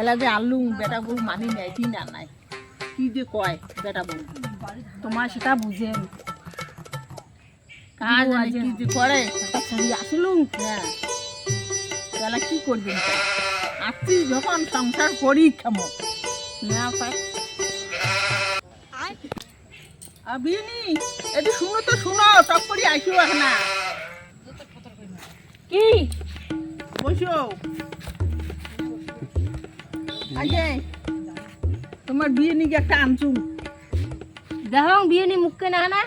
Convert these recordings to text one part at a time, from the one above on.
এলা যে আলু বেটা বউ মানি নেয় কি না নাই? কি যে কয় বেটা বউ? তোমার সেটা বুঝে কাজ জানে কি যে করে? ছাড়ি আসলুম হ্যাঁ। কি? আসছি যখন সংসার করি কেমন না পাই আবিনি এটি শুনো তো শুনো টক করে আসিও না। কি? বসো। তোমার বিয়ে নিকে একটা আনছু দেখো বিয়ে নি মুখকে না না।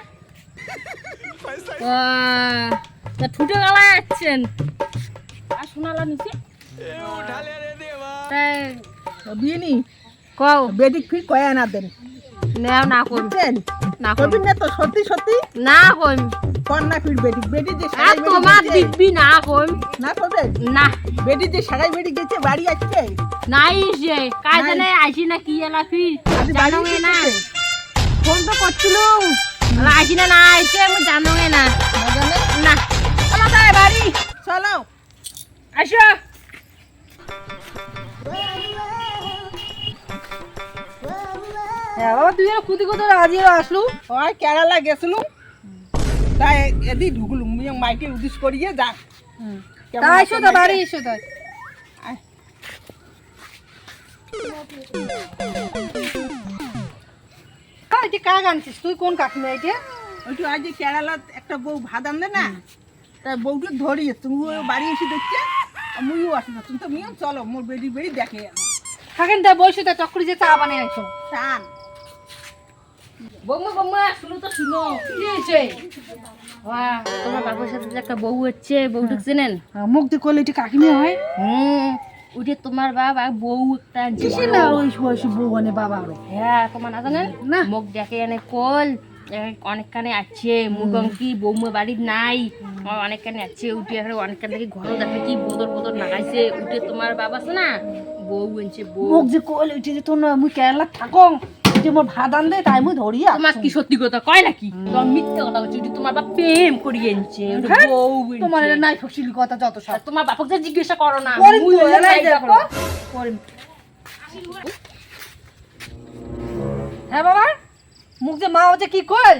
তা ঠুটে গালা যাচ্ছেন। আর শোনালা নিচে। তাই বিয়ে নি? কও। বেডিক ফির কয়া না দেন নেও না কই বুঝছেন? না কবি না তো সত্যি সত্যি? না কই কন্যা বেডি যে আর তোমার দিব্যি না কই? না না। বেডি যে সারাই বেডি গেছে বাড়ি আসছে? নাই সে কাজ। জানে আইসি না কি এলা জানো না। ফোন তো করছিলুম আর আইসি না না আইসে আমি জানো না। না? চলো তাই বাড়ি। চলো। আসো। বাবা তুই খুদি খুদি আজি আসলু। ওই কেরালা গেছিলু। তাই এদি ঢুকলুম মাইকে উদিস করিয়ে এসো তো বাড়ি এসো কাক আনছিস? তুই কোন কাকিমা এটা ওইটু আজ যে কেরালাত একটা বউ ভাত আনবে না তাই বউকে ধরিয়ে তুমি বাড়ি এসে দেখছে মুইও আসি না। তুমি তো মিয়ং চলো মোর বেডি বেডি দেখে থাকেন তা বসে তা চক্করি যে চা বানিয়ে আইছো। টান বৌমা বৌমা শুনো তো শুনো। কি হয়েছে? বাহ, তোমার বাবার সাথে যে একটা বউ হচ্ছে বউটা চেনেন? মুখ দিয়ে করলে এটি কাকিমে হয়। হুম ওইটা তোমার বাবা বউ একটা আনছে। না ওই বয়সী বউ মানে বাবা? হ্যাঁ তোমার না জানেন? না। মুখ দেখে এনে কল অনেকখানে আছে। মুগং কি বৌমা বাড়ির নাই। অনেকখানে আছে উঠে এখানে অনেকখান থেকে ঘরও দেখে কি বদর বদর লাগাইছে উঠে তোমার বাবা আছে না? বউ আনছে বউ। মুখ যে কল উঠে যে তোর মুই কেরালা থাকং। যে মোর ভাত আন দে তাই মুই ধরিয়া তোমার কি সত্যি কথা? কয় নাকি তোমার মিথ্যে কথা হচ্ছে ওটি তোমার বাপ প্রেম করিয়ে আনছে হ্যাঁ? তোমার এটা নাই ফসিলি কথা যত সব। তোমার বাপকে জিজ্ঞাসা করো না করিম মুই এলাই দেখো। হ্যাঁ বাবা? মুখ যে মা যে কি কল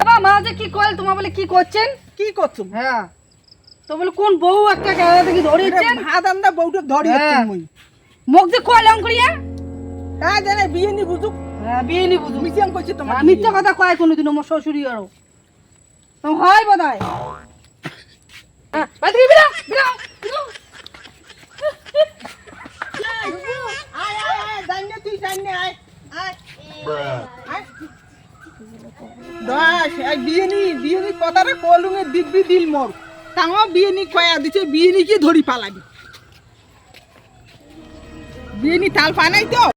বাবা মা যে কি কল তোমার বলে কি করছেন? কি করছ? হ্যাঁ। তো বলে কোন বউ একটা কেলা থেকে ধরেছেন ভাত আন্দা বউটা ধরিয়ে হ্যাঁ। মুই। মুখ যে কল অঙ্ক করিয়া জানে বিয়ে নি বুঝুক। হ্যাঁ বিয়ে নি তোমার মিথ্যা কথা কয় কোনোদিন আমার শ্বশুরি আরও। তো হয় বোধ হয় হ্যাঁ বাদ দিয়ে বিরাও বিরাও বিরাও। আয় আয় আয় জানে তুই জানে আয়। আয় আয়। দাস এই বিয়ে নি বিয়ে নি কথাটা কলুঙে দিব্যি দিল মোর। তাঙ বিয়ে নি কয়া দিছে বিয়ে নি কি ধরি পালাবি? বিয়ে নি তাল পানাই তো